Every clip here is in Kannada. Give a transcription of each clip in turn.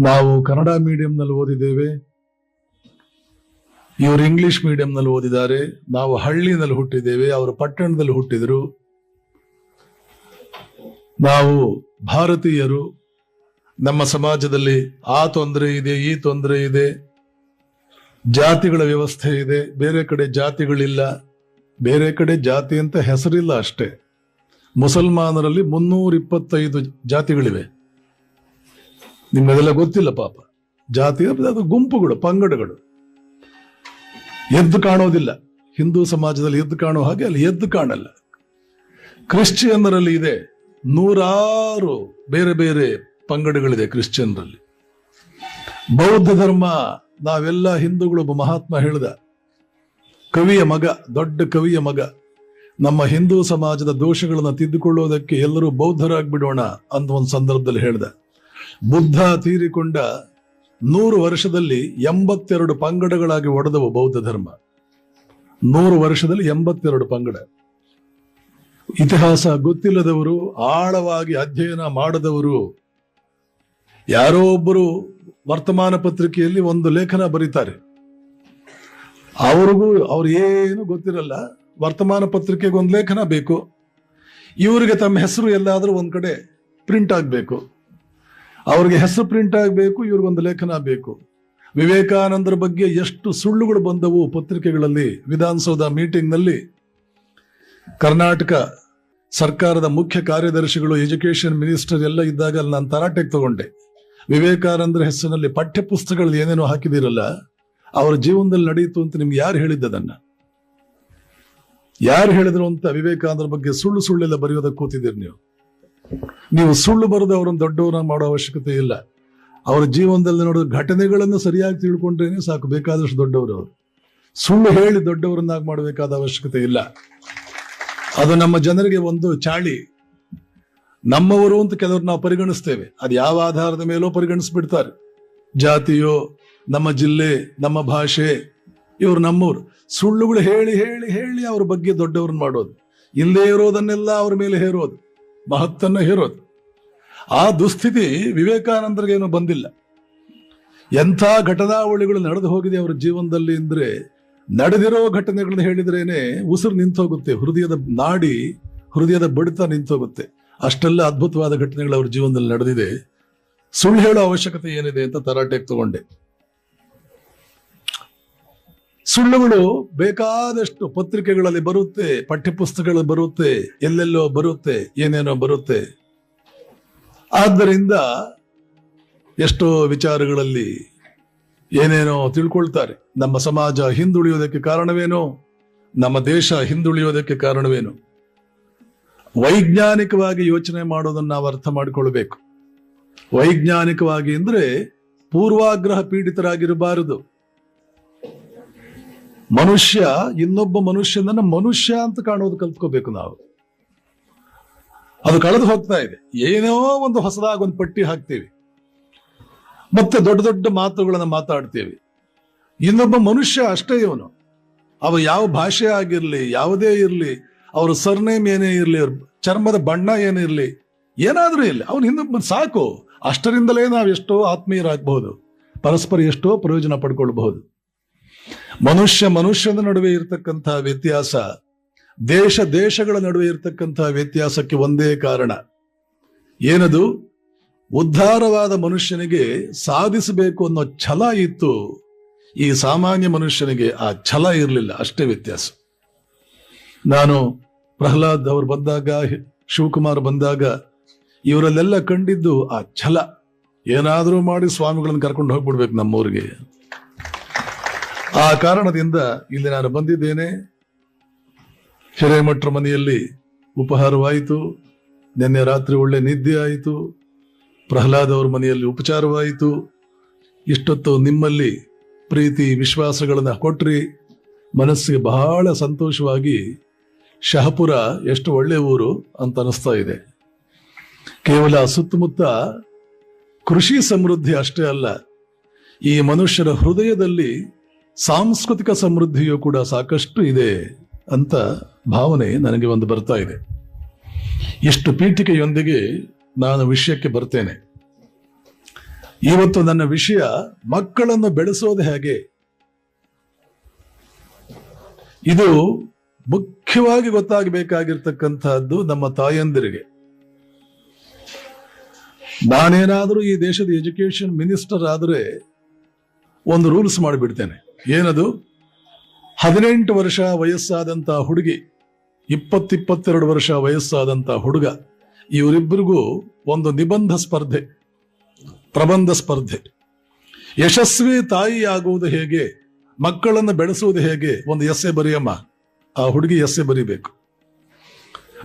ನಾವು ಕನ್ನಡ ಮೀಡಿಯಂನಲ್ಲಿ ಓದಿದ್ದೇವೆ. ಇವರು ಇಂಗ್ಲಿಷ್ ಮೀಡಿಯಂನಲ್ಲಿ ಓದಿದ್ದಾರೆ. ನಾವು ಹಳ್ಳಿನಲ್ಲಿ ಹುಟ್ಟಿದ್ದೇವೆ. ಅವರು ಪಟ್ಟಣದಲ್ಲಿ ಹುಟ್ಟಿದರು. ನಾವು ಭಾರತೀಯರು. ನಮ್ಮ ಸಮಾಜದಲ್ಲಿ ಆ ತೊಂದರೆ ಇದೆ, ಈ ತೊಂದರೆ ಇದೆ. ಜಾತಿಗಳ ವ್ಯವಸ್ಥೆ ಇದೆ. ಬೇರೆ ಕಡೆ ಜಾತಿಗಳಿಲ್ಲ. ಬೇರೆ ಕಡೆ ಜಾತಿ ಅಂತ ಹೆಸರಿಲ್ಲ ಅಷ್ಟೇ. ಮುಸಲ್ಮಾನರಲ್ಲಿ ಮುನ್ನೂರ ಇಪ್ಪತ್ತೈದು ಜಾತಿಗಳಿವೆ. ನಿಮ್ಮೆಲ್ಲ ಗೊತ್ತಿಲ್ಲ ಪಾಪ. ಜಾತಿ ಅದು ಗುಂಪುಗಳು, ಪಂಗಡಗಳು. ಎದ್ದು ಕಾಣೋದಿಲ್ಲ. ಹಿಂದೂ ಸಮಾಜದಲ್ಲಿ ಎದ್ದು ಕಾಣೋ ಹಾಗೆ ಅಲ್ಲಿ ಎದ್ದು ಕಾಣಲ್ಲ. ಕ್ರಿಶ್ಚಿಯನ್ನರಲ್ಲಿ ಇದೆ. ನೂರಾರು ಬೇರೆ ಬೇರೆ ಪಂಗಡಗಳಿದೆ ಕ್ರಿಶ್ಚಿಯನ್ರಲ್ಲಿ. ಬೌದ್ಧ ಧರ್ಮ, ನಾವೆಲ್ಲ ಹಿಂದೂಗಳು ಒಬ್ಬ ಮಹಾತ್ಮ ಹೇಳಿದ. ಕವಿಯ ಮಗ, ದೊಡ್ಡ ಕವಿಯ ಮಗ. ನಮ್ಮ ಹಿಂದೂ ಸಮಾಜದ ದೋಷಗಳನ್ನ ತಿದ್ದುಕೊಳ್ಳೋದಕ್ಕೆ ಎಲ್ಲರೂ ಬೌದ್ಧರಾಗ್ಬಿಡೋಣ ಅಂತ ಒಂದು ಸಂದರ್ಭದಲ್ಲಿ ಹೇಳ್ದ. ಬುದ್ಧ ತೀರಿಕೊಂಡ ನೂರು ವರ್ಷದಲ್ಲಿ ಎಂಬತ್ತೆರಡು ಪಂಗಡಗಳಾಗಿ ಒಡೆದವು ಬೌದ್ಧ ಧರ್ಮ. ನೂರು ವರ್ಷದಲ್ಲಿ ಎಂಬತ್ತೆರಡು ಪಂಗಡ. ಇತಿಹಾಸ ಗೊತ್ತಿಲ್ಲದವರು, ಆಳವಾಗಿ ಅಧ್ಯಯನ ಮಾಡದವರು ಯಾರೋ ಒಬ್ಬರು ವರ್ತಮಾನ ಪತ್ರಿಕೆಯಲ್ಲಿ ಒಂದು ಲೇಖನ ಬರೀತಾರೆ. ಅವ್ರಿಗೂ ಅವ್ರು ಏನು ಗೊತ್ತಿರಲ್ಲ, ವರ್ತಮಾನ ಪತ್ರಿಕೆಗೆ ಒಂದು ಲೇಖನ ಬೇಕು. ಇವರಿಗೆ ತಮ್ಮ ಹೆಸರು ಎಲ್ಲಾದ್ರೂ ಒಂದು ಕಡೆ ಪ್ರಿಂಟ್ ಆಗಬೇಕು. ಅವ್ರಿಗೆ ಹೆಸರು ಪ್ರಿಂಟ್ ಆಗಬೇಕು ಇವ್ರಿಗೊಂದು ಲೇಖನ ಬೇಕು ವಿವೇಕಾನಂದರ ಬಗ್ಗೆ ಎಷ್ಟು ಸುಳ್ಳುಗಳು ಬಂದವು ಪತ್ರಿಕೆಗಳಲ್ಲಿ, ವಿಧಾನಸೌಧ ಮೀಟಿಂಗ್ನಲ್ಲಿ ಕರ್ನಾಟಕ ಸರ್ಕಾರದ ಮುಖ್ಯ ಕಾರ್ಯದರ್ಶಿಗಳು ಎಜುಕೇಷನ್ ಮಿನಿಸ್ಟರ್ ಎಲ್ಲ ಇದ್ದಾಗ ಅಲ್ಲಿ ನಾನು ತರಾಟೆಗೆ ತಗೊಂಡೆ. ವಿವೇಕಾನಂದರ ಹೆಸರಿನಲ್ಲಿ ಪಠ್ಯ ಪುಸ್ತಕಗಳು ಏನೇನೋ ಹಾಕಿದಿರಲ್ಲ ಅವರ ಜೀವನದಲ್ಲಿ ನಡೆಯಿತು ಅಂತ ನಿಮ್ಗೆ ಯಾರು ಹೇಳಿದ್ದದನ್ನ ಯಾರು ಹೇಳಿದ್ರು ಅಂತ ವಿವೇಕಾನಂದರ ಬಗ್ಗೆ ಸುಳ್ಳು ಸುಳ್ಳೆಲ್ಲ ಬರೆಯೋದಕ್ಕೆ ಕೂತಿದ್ದೀರಿ ನೀವು? ನೀವು ಸುಳ್ಳು ಬರೆದು ಅವರನ್ನು ದೊಡ್ಡವರನ್ನ ಮಾಡೋ ಅವಶ್ಯಕತೆ ಇಲ್ಲ. ಅವರ ಜೀವನದಲ್ಲಿ ನೋಡಿದ ಘಟನೆಗಳನ್ನು ಸರಿಯಾಗಿ ತಿಳ್ಕೊಂಡ್ರೇನೆ ಸಾಕು, ಬೇಕಾದಷ್ಟು ದೊಡ್ಡವರು ಅವರು. ಸುಳ್ಳು ಹೇಳಿ ದೊಡ್ಡವರನ್ನಾಗಿ ಮಾಡಬೇಕಾದ ಅವಶ್ಯಕತೆ ಇಲ್ಲ. ಅದು ನಮ್ಮ ಜನರಿಗೆ ಒಂದು ಚಾಳಿ. ನಮ್ಮವರು ಅಂತ ಕೆಲವರು ನಾವು ಪರಿಗಣಿಸ್ತೇವೆ. ಅದು ಯಾವ ಆಧಾರದ ಮೇಲೋ ಪರಿಗಣಿಸ್ಬಿಡ್ತಾರೆ. ಜಾತಿಯೋ, ನಮ್ಮ ಜಿಲ್ಲೆ, ನಮ್ಮ ಭಾಷೆ, ಇವರು ನಮ್ಮವರು ಸುಳ್ಳುಗಳು ಹೇಳಿ ಹೇಳಿ ಹೇಳಿ ಅವ್ರ ಬಗ್ಗೆ ದೊಡ್ಡವ್ರನ್ನ ಮಾಡೋದು. ಇಲ್ಲೇ ಇರೋದನ್ನೆಲ್ಲ ಅವ್ರ ಮೇಲೆ ಹೇರೋದು. ಮಹತ್ತನ್ನ ಹೇರೋದು. ಆ ದುಸ್ಥಿತಿ ವಿವೇಕಾನಂದರಿಗೇನು ಬಂದಿಲ್ಲ. ಎಂಥ ಘಟನಾವಳಿಗಳು ನಡೆದು ಹೋಗಿದೆ ಅವರ ಜೀವನದಲ್ಲಿ ಅಂದ್ರೆ ನಡೆದಿರೋ ಘಟನೆಗಳನ್ನ ಹೇಳಿದ್ರೇನೆ ಉಸಿರು ನಿಂತೋಗುತ್ತೆ, ಹೃದಯದ ನಾಡಿ, ಹೃದಯದ ಬಡಿತ ನಿಂತೋಗುತ್ತೆ. ಅಷ್ಟೆಲ್ಲ ಅದ್ಭುತವಾದ ಘಟನೆಗಳು ಅವ್ರ ಜೀವನದಲ್ಲಿ ನಡೆದಿದೆ. ಸುಳ್ಳು ಹೇಳೋ ಅವಶ್ಯಕತೆ ಏನಿದೆ ಅಂತ ತರಾಟೆಗೆ ತಗೊಂಡೆ. ಸುಳ್ಳುಗಳು ಬೇಕಾದಷ್ಟು ಪತ್ರಿಕೆಗಳಲ್ಲಿ ಬರುತ್ತೆ, ಪಠ್ಯಪುಸ್ತಕಗಳಲ್ಲಿ ಬರುತ್ತೆ, ಎಲ್ಲೆಲ್ಲೋ ಬರುತ್ತೆ, ಏನೇನೋ ಬರುತ್ತೆ. ಆದ್ದರಿಂದ ಎಷ್ಟೋ ವಿಚಾರಗಳಲ್ಲಿ ಏನೇನೋ ತಿಳ್ಕೊಳ್ತಾರೆ. ನಮ್ಮ ಸಮಾಜ ಹಿಂದುಳಿಯೋದಕ್ಕೆ ಕಾರಣವೇನು? ನಮ್ಮ ದೇಶ ಹಿಂದುಳಿಯೋದಕ್ಕೆ ಕಾರಣವೇನು? ವೈಜ್ಞಾನಿಕವಾಗಿ ಯೋಚನೆ ಮಾಡೋದನ್ನ ನಾವು ಅರ್ಥ ಮಾಡಿಕೊಳ್ಬೇಕು. ವೈಜ್ಞಾನಿಕವಾಗಿ ಅಂದ್ರೆ ಪೂರ್ವಾಗ್ರಹ ಪೀಡಿತರಾಗಿರಬಾರದು. ಮನುಷ್ಯ, ಇನ್ನೊಬ್ಬ ಮನುಷ್ಯನನ್ನ ಮನುಷ್ಯ ಅಂತ ಕಾಣೋದು ಕಲ್ತ್ಕೋಬೇಕು ನಾವು. ಅದು ಕಳೆದು ಹೋಗ್ತಾ ಇದೆ. ಏನೋ ಒಂದು ಹೊಸದಾಗಿ ಒಂದು ಪಟ್ಟಿ ಹಾಕ್ತೀವಿ. ಮತ್ತೆ ದೊಡ್ಡ ದೊಡ್ಡ ಮಾತುಗಳನ್ನ ಮಾತಾಡ್ತೀವಿ. ಇನ್ನೊಬ್ಬ ಮನುಷ್ಯ ಅಷ್ಟೇ ಇವನು. ಅವ ಯಾವ ಭಾಷೆ ಆಗಿರ್ಲಿ, ಯಾವುದೇ ಇರ್ಲಿ, ಅವ್ರ ಸರ್ನೇಮ್ ಏನೇ ಇರ್ಲಿ, ಅವ್ರ ಚರ್ಮದ ಬಣ್ಣ ಏನೇ ಇರ್ಲಿ, ಏನಾದ್ರೂ ಇರ್ಲಿ, ಅವನು ಇನ್ನೊಬ್ಬ ಸಾಕು. ಅಷ್ಟರಿಂದಲೇ ನಾವು ಎಷ್ಟೋ ಆತ್ಮೀಯರಾಗಬಹುದು. ಪರಸ್ಪರ ಎಷ್ಟೋ ಪ್ರಯೋಜನ ಪಡ್ಕೊಳ್ಬಹುದು. ಮನುಷ್ಯ ಮನುಷ್ಯನ ನಡುವೆ ಇರತಕ್ಕಂತಹ ವ್ಯತ್ಯಾಸ, ದೇಶ ದೇಶಗಳ ನಡುವೆ ಇರತಕ್ಕಂತಹ ವ್ಯತ್ಯಾಸಕ್ಕೆ ಒಂದೇ ಕಾರಣ. ಏನದು? ಉದ್ಧಾರವಾದ ಮನುಷ್ಯನಿಗೆ ಸಾಧಿಸಬೇಕು ಅನ್ನೋ ಛಲ ಇತ್ತು. ಈ ಸಾಮಾನ್ಯ ಮನುಷ್ಯನಿಗೆ ಆ ಛಲ ಇರಲಿಲ್ಲ, ಅಷ್ಟೇ ವ್ಯತ್ಯಾಸ. ನಾನು ಪ್ರಹ್ಲಾದ್ ಅವರು ಬಂದಾಗ, ಶಿವಕುಮಾರ್ ಬಂದಾಗ, ಇವರಲ್ಲೆಲ್ಲ ಕಂಡಿದ್ದು ಆ ಛಲ. ಏನಾದರೂ ಮಾಡಿ ಸ್ವಾಮಿಗಳನ್ನು ಕರ್ಕೊಂಡು ಹೋಗ್ಬಿಡ್ಬೇಕು ನಮ್ಮೂರಿಗೆ. ಆ ಕಾರಣದಿಂದ ಇಲ್ಲಿ ನಾನು ಬಂದಿದ್ದೇನೆ. ಹಿರೇಮಠರ ಮನೆಯಲ್ಲಿ ಉಪಹಾರವಾಯಿತು. ನಿನ್ನೆ ರಾತ್ರಿ ಒಳ್ಳೆ ನಿದ್ದೆ ಆಯಿತು. ಪ್ರಹ್ಲಾದ್ ಅವರ ಮನೆಯಲ್ಲಿ ಉಪಚಾರವಾಯಿತು. ಇಷ್ಟೊತ್ತು ನಿಮ್ಮಲ್ಲಿ ಪ್ರೀತಿ, ವಿಶ್ವಾಸಗಳನ್ನು ಕೊಟ್ರಿ. ಮನಸ್ಸಿಗೆ ಬಹಳ ಸಂತೋಷವಾಗಿ ಶಹಪುರ ಎಷ್ಟು ಒಳ್ಳೆ ಊರು ಅಂತ ಅನಿಸ್ತಾ ಇದೆ. ಕೇವಲ ಸುತ್ತಮುತ್ತ ಕೃಷಿ ಸಮೃದ್ಧಿ ಅಷ್ಟೇ ಅಲ್ಲ, ಈ ಮನುಷ್ಯರ ಹೃದಯದಲ್ಲಿ ಸಾಂಸ್ಕೃತಿಕ ಸಮೃದ್ಧಿಯು ಕೂಡ ಸಾಕಷ್ಟು ಇದೆ ಅಂತ ಭಾವನೆ ನನಗೆ ಒಂದು ಬರ್ತಾ ಇದೆ. ಎಷ್ಟು ಪೀಠಿಕೆಯೊಂದಿಗೆ ನಾನು ವಿಷಯಕ್ಕೆ ಬರ್ತೇನೆ. ಇವತ್ತು ನನ್ನ ವಿಷಯ ಮಕ್ಕಳನ್ನು ಬೆಳೆಸೋದು ಹೇಗೆ? ಇದು ಮುಖ್ಯವಾಗಿ ಗೊತ್ತಾಗಬೇಕಾಗಿರ್ತಕ್ಕಂತಹದ್ದು ನಮ್ಮ ತಾಯಂದಿರಿಗೆ. ನಾನೇನಾದರೂ ಈ ದೇಶದ ಎಜುಕೇಶನ್ ಮಿನಿಸ್ಟರ್ ಆದರೆ ಒಂದು ರೂಲ್ಸ್ ಮಾಡಿಬಿಡ್ತೇನೆ. ಏನದು? ಹದಿನೆಂಟು ವರ್ಷ ವಯಸ್ಸಾದಂತ ಹುಡುಗಿ, ಇಪ್ಪತ್ತಿಪ್ಪತ್ತೆರಡು ವರ್ಷ ವಯಸ್ಸಾದಂತ ಹುಡುಗ, ಇವರಿಬ್ಬರಿಗೂ ಒಂದು ನಿಬಂಧ ಸ್ಪರ್ಧೆ, ಪ್ರಬಂಧ ಸ್ಪರ್ಧೆ. ಯಶಸ್ವಿ ತಾಯಿಯಾಗುವುದು ಹೇಗೆ, ಮಕ್ಕಳನ್ನು ಬೆಳೆಸುವುದು ಹೇಗೆ, ಒಂದು ಎಸ್ಸೆ ಬರೆಯಮ್ಮ. ಆ ಹುಡುಗಿ ಎಸ್ಸೆ ಬರಿಬೇಕು.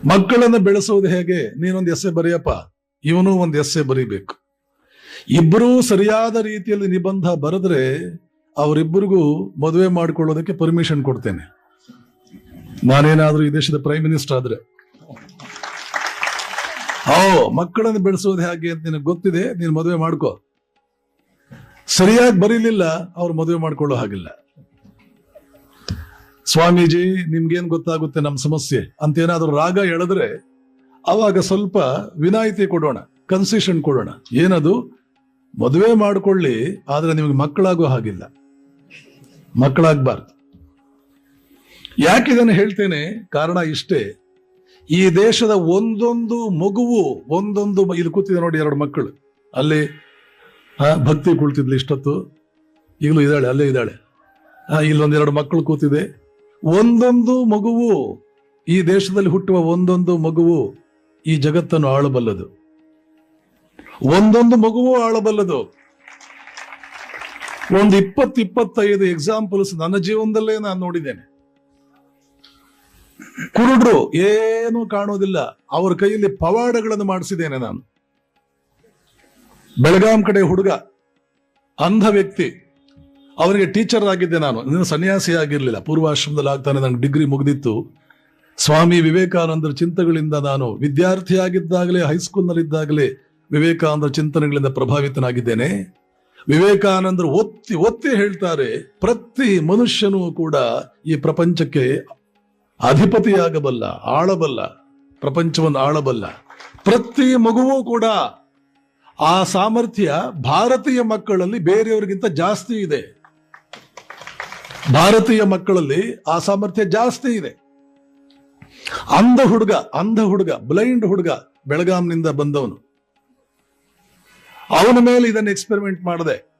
ಮಕ್ಕಳನ್ನು ಬೆಳೆಸುವುದು ಹೇಗೆ, ನೀನೊಂದು ಎಸ್ಸೆ ಬರೆಯಪ್ಪ, ಇವನು ಒಂದು ಎಸ್ಸೆ ಬರಿಬೇಕು. ಇಬ್ಬರೂ ಸರಿಯಾದ ರೀತಿಯಲ್ಲಿ ನಿಬಂಧ ಬರೆದ್ರೆ ಅವರಿಬ್ಬರಿಗೂ ಮದುವೆ ಮಾಡಿಕೊಳ್ಳೋದಕ್ಕೆ ಪರ್ಮಿಷನ್ ಕೊಡ್ತೇನೆ. ನಾನೇನಾದ್ರೂ ಈ ದೇಶದ ಪ್ರೈಮ್ ಮಿನಿಸ್ಟರ್ ಆದ್ರೆ. ಓ ಮಕ್ಕಳನ್ನು ಬೆಳೆಸೋದು ಹೇಗೆ ಅಂತ ನಿನಗೆ ಗೊತ್ತಿದೆ, ನೀನು ಮದುವೆ ಮಾಡ್ಕೋ. ಸರಿಯಾಗಿ ಬರೀಲಿಲ್ಲ, ಅವ್ರು ಮದುವೆ ಮಾಡ್ಕೊಳ್ಳೋ ಹಾಗಿಲ್ಲ. ಸ್ವಾಮೀಜಿ, ನಿಮ್ಗೇನ್ ಗೊತ್ತಾಗುತ್ತೆ ನಮ್ಮ ಸಮಸ್ಯೆ? ಅಂತ ಏನಾದ್ರೂ ರಾಗ ಎಳೆದ್ರೆ ಅವಾಗ ಸ್ವಲ್ಪ ವಿನಾಯಿತಿ ಕೊಡೋಣ ಕನ್ಸೆಷನ್ ಕೊಡೋಣ. ಏನದು? ಮದುವೆ ಮಾಡ್ಕೊಳ್ಳಿ, ಆದ್ರೆ ನಿಮಗೆ ಮಕ್ಕಳಾಗೋ ಹಾಗಿಲ್ಲ. ಮಕ್ಕಳಾಗಬಾರ್ದು. ಯಾಕೆ ಇದನ್ನು ಹೇಳ್ತೇನೆ? ಕಾರಣ ಇಷ್ಟೇ. ಈ ದೇಶದ ಒಂದೊಂದು ಮಗುವು, ಒಂದೊಂದು ಇಲ್ಲಿ ಕೂತಿದೆ ನೋಡಿ ಎರಡು ಮಕ್ಕಳು. ಅಲ್ಲಿ ಭಕ್ತಿ ಕುಳಿತಿದ್ಲು ಇಷ್ಟೊತ್ತು. ಈಗಲೂ ಇದ್ದಾಳೆ, ಅಲ್ಲೇ ಇದ್ದಾಳೆ. ಇಲ್ಲೊಂದೆರಡು ಮಕ್ಕಳು ಕೂತಿದೆ. ಒಂದೊಂದು ಮಗುವು, ಈ ದೇಶದಲ್ಲಿ ಹುಟ್ಟುವ ಒಂದೊಂದು ಮಗುವು ಈ ಜಗತ್ತನ್ನು ಆಳಬಲ್ಲದು. ಒಂದೊಂದು ಮಗುವು ಆಳಬಲ್ಲದು. ಒಂದು ಇಪ್ಪತ್ತು ಇಪ್ಪತ್ತೈದು ಎಕ್ಸಾಂಪಲ್ಸ್ ನನ್ನ ಜೀವನದಲ್ಲೇ ನಾನು ನೋಡಿದ್ದೇನೆ. ಕುರುಡ್ರು ಏನು ಕಾಣೋದಿಲ್ಲ. ಅವ್ರ ಕೈಯಲ್ಲಿ ಪವಾಡಗಳನ್ನು ಮಾಡಿಸಿದ್ದೇನೆ ನಾನು. ಬೆಳಗಾಂ ಕಡೆ ಹುಡುಗ, ಅಂಧ ವ್ಯಕ್ತಿ. ಅವನಿಗೆ ಟೀಚರ್ ಆಗಿದ್ದೆ ನಾನು. ನೀನು ಸನ್ಯಾಸಿ ಆಗಿರ್ಲಿಲ್ಲ. ಪೂರ್ವಾಶ್ರಮದಲ್ಲಿ ಆಗ್ತಾನೆ ನನಗೆ ಡಿಗ್ರಿ ಮುಗಿದಿತ್ತು. ಸ್ವಾಮಿ ವಿವೇಕಾನಂದರ ಚಿಂತನೆಗಳಿಂದ ನಾನು ವಿದ್ಯಾರ್ಥಿಯಾಗಿದ್ದಾಗಲೇ ಹೈಸ್ಕೂಲ್ನಲ್ಲಿದ್ದಾಗಲೇ ವಿವೇಕಾನಂದರ ಚಿಂತನೆಗಳಿಂದ ಪ್ರಭಾವಿತನಾಗಿದ್ದೇನೆ. ವಿವೇಕಾನಂದರು ಒತ್ತಿ ಒತ್ತಿ ಹೇಳ್ತಾರೆ, ಪ್ರತಿ ಮನುಷ್ಯನೂ ಕೂಡ ಈ ಪ್ರಪಂಚಕ್ಕೆ ಅಧಿಪತಿಯಾಗಬಲ್ಲ, ಆಳಬಲ್ಲ, ಪ್ರಪಂಚವನ್ನು ಆಳಬಲ್ಲ. ಪ್ರತಿ ಮಗುವೂ ಕೂಡ ಆ ಸಾಮರ್ಥ್ಯ ಭಾರತೀಯ ಮಕ್ಕಳಲ್ಲಿ ಬೇರೆಯವರಿಗಿಂತ ಜಾಸ್ತಿ ಇದೆ. ಭಾರತೀಯ ಮಕ್ಕಳಲ್ಲಿ ಆ ಸಾಮರ್ಥ್ಯ ಜಾಸ್ತಿ ಇದೆ. ಅಂಧ ಹುಡುಗ ಅಂಧ ಹುಡುಗ ಬ್ಲೈಂಡ್ ಹುಡುಗ ಬೆಳಗಾಂನಿಂದ ಬಂದವನು. ಅವನ ಮೇಲೆ ಇದನ್ನು ಎಕ್ಸ್ಪೆರಿಮೆಂಟ್ ಮಾಡಿದೆ.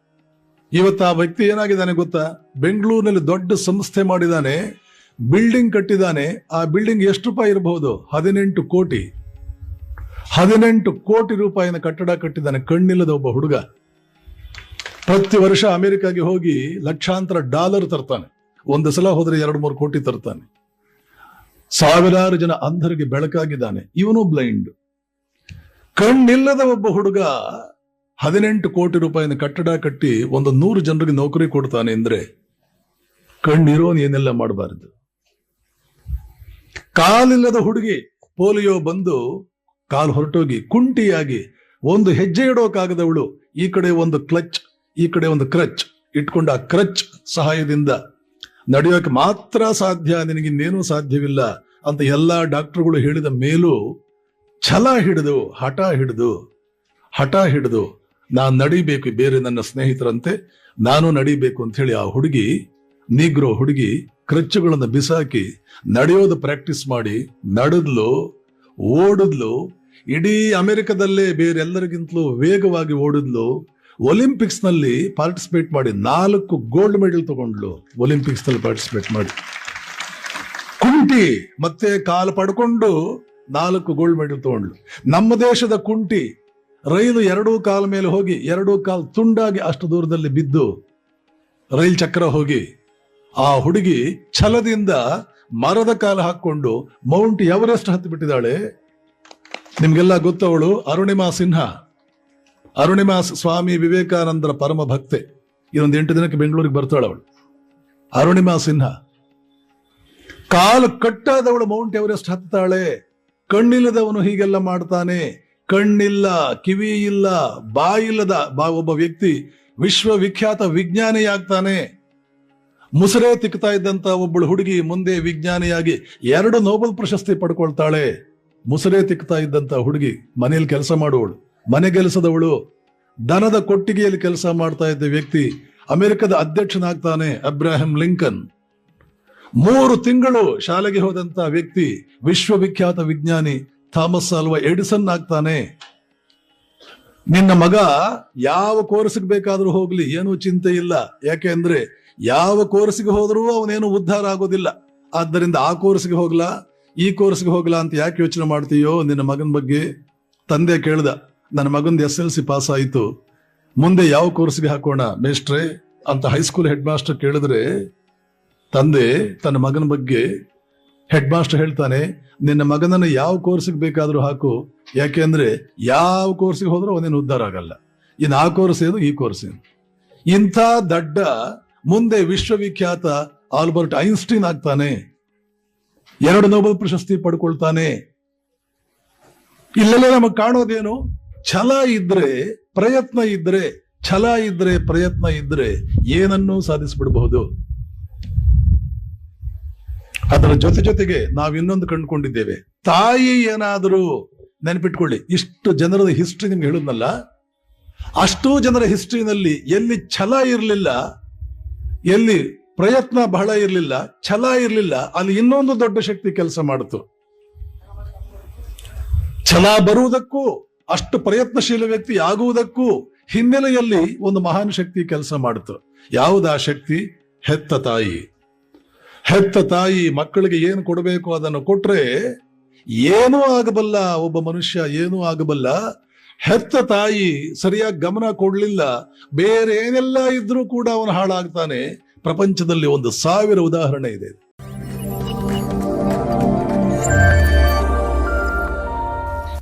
ಇವತ್ತು ಆ ವ್ಯಕ್ತಿ ಏನಾಗಿದ್ದಾನೆ ಗೊತ್ತಾ? ಬೆಂಗಳೂರಿನಲ್ಲಿ ದೊಡ್ಡ ಸಂಸ್ಥೆ ಮಾಡಿದಾನೆ ಬಿಲ್ಡಿಂಗ್ ಕಟ್ಟಿದಾನೆ. ಆ ಬಿಲ್ಡಿಂಗ್ ಎಷ್ಟು ರೂಪಾಯಿ ಇರಬಹುದು? ಹದಿನೆಂಟು ಕೋಟಿ. ಹದಿನೆಂಟು ಕೋಟಿ ರೂಪಾಯಿನ ಕಟ್ಟಡ ಕಟ್ಟಿದ್ದಾನೆ ಕಣ್ಣಿಲ್ಲದ ಒಬ್ಬ ಹುಡುಗ. ಪ್ರತಿ ವರ್ಷ ಅಮೆರಿಕಾಗೆ ಹೋಗಿ ಲಕ್ಷಾಂತರ ಡಾಲರ್ ತರ್ತಾನೆ. ಒಂದು ಸಲ ಹೋದ್ರೆ ಎರಡು ಮೂರು ಕೋಟಿ ತರ್ತಾನೆ. ಸಾವಿರಾರು ಜನ ಅಂಧರಿಗೆ ಬೆಳಕಾಗಿದ್ದಾನೆ. ಇವನು ಬ್ಲೈಂಡ್ ಕಣ್ಣಿಲ್ಲದ ಒಬ್ಬ ಹುಡುಗ ಹದಿನೆಂಟು ಕೋಟಿ ರೂಪಾಯಿನ ಕಟ್ಟಡ ಕಟ್ಟಿ ಒಂದು ನೂರು ಜನರಿಗೆ ನೌಕರಿ ಕೊಡ್ತಾನೆ ಅಂದ್ರೆ ಕಣ್ಣಿರೋನ್ ಏನೆಲ್ಲ ಮಾಡಬಾರದು? ಕಾಲಿಲ್ಲದ ಹುಡುಗಿ ಪೋಲಿಯೋ ಬಂದು ಕಾಲು ಹೊರಟೋಗಿ ಕುಂಟಿಯಾಗಿ ಒಂದು ಹೆಜ್ಜೆ ಇಡೋಕಾಗದವಳು, ಈ ಕಡೆ ಒಂದು ಕ್ಲಚ್, ಈ ಕಡೆ ಒಂದು ಕ್ರಚ್, ಇಟ್ಕೊಂಡು ಆ ಕ್ರಚ್ ಸಹಾಯದಿಂದ ನಡೆಯೋಕೆ ಮಾತ್ರ ಸಾಧ್ಯ, ನಿನಗೆ ನಿನಗಿನ್ನೇನೂ ಸಾಧ್ಯವಿಲ್ಲ ಅಂತ ಎಲ್ಲಾ ಡಾಕ್ಟರ್ಗಳು ಹೇಳಿದ ಮೇಲೂ ಛಲ ಹಿಡಿದು, ಹಠ ಹಿಡಿದು ಹಠ ಹಿಡಿದು ನಾನು ನಡಿಬೇಕು, ಬೇರೆ ನನ್ನ ಸ್ನೇಹಿತರಂತೆ ನಾನು ನಡಿಬೇಕು ಅಂತ ಹೇಳಿ ಆ ಹುಡುಗಿ, ನೀಗ್ರೋ ಹುಡುಗಿ, ಕ್ರಚ್ಚುಗಳನ್ನು ಬಿಸಾಕಿ ನಡೆಯೋದು ಪ್ರಾಕ್ಟೀಸ್ ಮಾಡಿ ನಡೆದ್ಲು, ಓಡಿದ್ಲು, ಇಡೀ ಅಮೆರಿಕದಲ್ಲೇ ಬೇರೆಲ್ಲರಿಗಿಂತಲೂ ವೇಗವಾಗಿ ಓಡಿದ್ಲು ಒಲಿಂಪಿಕ್ಸ್ನಲ್ಲಿ ಪಾರ್ಟಿಸಿಪೇಟ್ ಮಾಡಿ ನಾಲ್ಕು ಗೋಲ್ಡ್ ಮೆಡಲ್ ತಗೊಂಡ್ಲು ಒಲಿಂಪಿಕ್ಸ್ನಲ್ಲಿ ಪಾರ್ಟಿಸಿಪೇಟ್ ಮಾಡಿ. ಕುಂಟಿ ಮತ್ತೆ ಕಾಲು ಪಡ್ಕೊಂಡು ನಾಲ್ಕು ಗೋಲ್ಡ್ ಮೆಡಲ್ ತಗೊಂಡ್ಲು ನಮ್ಮ ದೇಶದ ಕುಂಟಿ ರೈಲು ಎರಡೂ ಕಾಲ ಮೇಲೆ ಹೋಗಿ, ಎರಡೂ ಕಾಲು ತುಂಡಾಗಿ ಅಷ್ಟು ದೂರದಲ್ಲಿ ಬಿದ್ದು ರೈಲ್ ಚಕ್ರ ಹೋಗಿ, ಆ ಹುಡುಗಿ ಛಲದಿಂದ ಮರದ ಕಾಲು ಹಾಕೊಂಡು ಮೌಂಟ್ ಎವರೆಸ್ಟ್ ಹತ್ತಿ ಬಿಟ್ಟಿದ್ದಾಳೆ. ನಿಮ್ಗೆಲ್ಲ ಗೊತ್ತವಳು ಅರುಣಿಮಾ ಸಿನ್ಹಾ. ಅರುಣಿಮಾ ಸ್ವಾಮಿ ವಿವೇಕಾನಂದರ ಪರಮ ಭಕ್ತೆ. ಇನ್ನೊಂದು ಎಂಟು ದಿನಕ್ಕೆ ಬೆಂಗಳೂರಿಗೆ ಬರ್ತಾಳೆ ಅವಳು. ಅರುಣಿಮಾ ಸಿನ್ಹಾ. ಕಾಲು ಕಟ್ಟಾದವಳು ಮೌಂಟ್ ಎವರೆಸ್ಟ್ ಹತ್ತಾಳೆ ಕಣ್ಣಿಲ್ಲದವನು ಹೀಗೆಲ್ಲ ಮಾಡ್ತಾನೆ. ಕಣ್ಣಿಲ್ಲ ಕಿವಿ ಇಲ್ಲ ಬಾಯಿಲ್ಲದ ಬಾ ಒಬ್ಬ ವ್ಯಕ್ತಿ ವಿಶ್ವವಿಖ್ಯಾತ ವಿಜ್ಞಾನಿಯಾಗ್ತಾನೆ. ಮುಸುರೆ ತಿಕ್ತಾ ಇದ್ದಂತ ಒಬ್ಬಳು ಹುಡುಗಿ ಮುಂದೆ ವಿಜ್ಞಾನಿಯಾಗಿ ಎರಡು ನೋಬೆಲ್ ಪ್ರಶಸ್ತಿ ಪಡ್ಕೊಳ್ತಾಳೆ. ಮುಸುರೆ ತಿಕ್ತಾ ಇದ್ದಂತ ಹುಡುಗಿ ಮನೆಯಲ್ಲಿ ಕೆಲಸ ಮಾಡುವಳು. ಮನೆ ಕೆಲಸದವಳು, ದನದ ಕೊಟ್ಟಿಗೆಯಲ್ಲಿ ಕೆಲಸ ಮಾಡ್ತಾ ಇದ್ದ ವ್ಯಕ್ತಿ ಅಮೆರಿಕದ ಅಧ್ಯಕ್ಷನಾಗ್ತಾನೆ ಅಬ್ರಾಹಿಂ ಲಿಂಕನ್. ಮೂರು ತಿಂಗಳು ಶಾಲೆಗೆ ಹೋದಂತ ವ್ಯಕ್ತಿ ವಿಶ್ವವಿಖ್ಯಾತ ವಿಜ್ಞಾನಿ ಥಾಮಸ್ ಅಲ್ವಾ? ಎಡಿಸನ್ ಆಗ್ತಾನೆ. ನಿನ್ನ ಮಗ ಯಾವ ಕೋರ್ಸ್ಗೆ ಬೇಕಾದ್ರೂ ಹೋಗ್ಲಿ, ಏನೂ ಚಿಂತೆ ಇಲ್ಲ. ಯಾಕೆ ಅಂದ್ರೆ ಯಾವ ಕೋರ್ಸ್ಗೆ ಹೋದ್ರೂ ಅವನೇನು ಉದ್ಧಾರ ಆಗೋದಿಲ್ಲ. ಆದ್ದರಿಂದ ಆ ಕೋರ್ಸ್ಗೆ ಹೋಗ್ಲಾ, ಈ ಕೋರ್ಸ್ಗೆ ಹೋಗ್ಲಾ ಅಂತ ಯಾಕೆ ಯೋಚನೆ ಮಾಡ್ತೀಯೋ? ನಿನ್ನ ಮಗನ ಬಗ್ಗೆ ತಂದೆ ಕೇಳ್ದ. ನನ್ನ ಮಗಂದು ಎಸ್ ಎಲ್ ಸಿ ಪಾಸ್ ಆಯಿತು ಮುಂದೆ ಯಾವ ಕೋರ್ಸ್ಗೆ ಹಾಕೋಣ ಮೇಸ್ಟ್ರೆ ಅಂತ ಹೈಸ್ಕೂಲ್ ಹೆಡ್ ಮಾಸ್ಟರ್ ಕೇಳಿದ್ರೆ, ತಂದೆ ತನ್ನ ಮಗನ ಬಗ್ಗೆ ಹೆಡ್ ಮಾಸ್ಟರ್ ಹೇಳ್ತಾನೆ, ನಿನ್ನ ಮಗನನ್ನು ಯಾವ ಕೋರ್ಸ್ಗೆ ಬೇಕಾದ್ರೂ ಹಾಕು. ಯಾಕೆ ಅಂದ್ರೆ ಯಾವ ಕೋರ್ಸ್ಗೆ ಹೋದ್ರೂ ಒಂದೇನು ಉದ್ಧಾರ ಆಗಲ್ಲ. ಇನ್ನು ಆ ಕೋರ್ಸ್ ಏನು, ಈ ಕೋರ್ಸ್ ಏನು? ಇಂಥ ದಡ್ಡ, ಮುಂದೆ ವಿಶ್ವವಿಖ್ಯಾತ ಆಲ್ಬರ್ಟ್ ಐನ್ಸ್ಟೀನ್ ಆಗ್ತಾನೆ. ಎರಡು ನೋಬಲ್ ಪ್ರಶಸ್ತಿ ಪಡ್ಕೊಳ್ತಾನೆ. ಇಲ್ಲೆಲ್ಲ ನಮಗೆ ಕಾಣೋದೇನು? ಛಲ ಇದ್ರೆ ಪ್ರಯತ್ನ ಇದ್ರೆ, ಛಲ ಇದ್ರೆ ಪ್ರಯತ್ನ ಇದ್ರೆ ಏನನ್ನೂ ಸಾಧಿಸ್ಬಿಡಬಹುದು. ಅದರ ಜೊತೆ ಜೊತೆಗೆ ನಾವು ಇನ್ನೊಂದು ಕಂಡುಕೊಂಡಿದ್ದೇವೆ. ತಾಯಿ ಏನಾದರೂ ನೆನಪಿಟ್ಕೊಳ್ಳಿ. ಇಷ್ಟು ಜನರದ ಹಿಸ್ಟ್ರಿ ನಿಮ್ಗೆ ಹೇಳಿದ್ನಲ್ಲ? ಅಷ್ಟೂ ಜನರ ಹಿಸ್ಟ್ರಿನಲ್ಲಿ ಎಲ್ಲಿ ಛಲ ಇರಲಿಲ್ಲ, ಎಲ್ಲಿ ಪ್ರಯತ್ನ ಬಹಳ ಇರಲಿಲ್ಲ, ಛಲ ಇರಲಿಲ್ಲ, ಅಲ್ಲಿ ಇನ್ನೊಂದು ದೊಡ್ಡ ಶಕ್ತಿ ಕೆಲಸ ಮಾಡಿತು. ಛಲ ಬರುವುದಕ್ಕೂ, ಅಷ್ಟು ಪ್ರಯತ್ನಶೀಲ ವ್ಯಕ್ತಿ ಆಗುವುದಕ್ಕೂ ಹಿನ್ನೆಲೆಯಲ್ಲಿ ಒಂದು ಮಹಾನ್ ಶಕ್ತಿ ಕೆಲಸ ಮಾಡಿತು. ಯಾವುದಾ ಶಕ್ತಿ? ಹೆತ್ತ ತಾಯಿ. ಹೆತ್ತ ತಾಯಿ ಮಕ್ಕಳಿಗೆ ಏನು ಕೊಡಬೇಕು ಅದನ್ನು ಕೊಟ್ರೆ ಏನೂ ಆಗಬಲ್ಲ, ಒಬ್ಬ ಮನುಷ್ಯ ಏನೂ ಆಗಬಲ್ಲ. ಹೆತ್ತ ತಾಯಿ ಸರಿಯಾಗಿ ಗಮನ ಕೊಡಲಿಲ್ಲ. ಬೇರೆ ಏನೆಲ್ಲ ಇದ್ರೂ ಕೂಡ ಅವನು ಹಾಳಾಗ್ತಾನೆ. ಪ್ರಪಂಚದಲ್ಲಿ ಒಂದು ಸಾವಿರ ಉದಾಹರಣೆ ಇದೆ.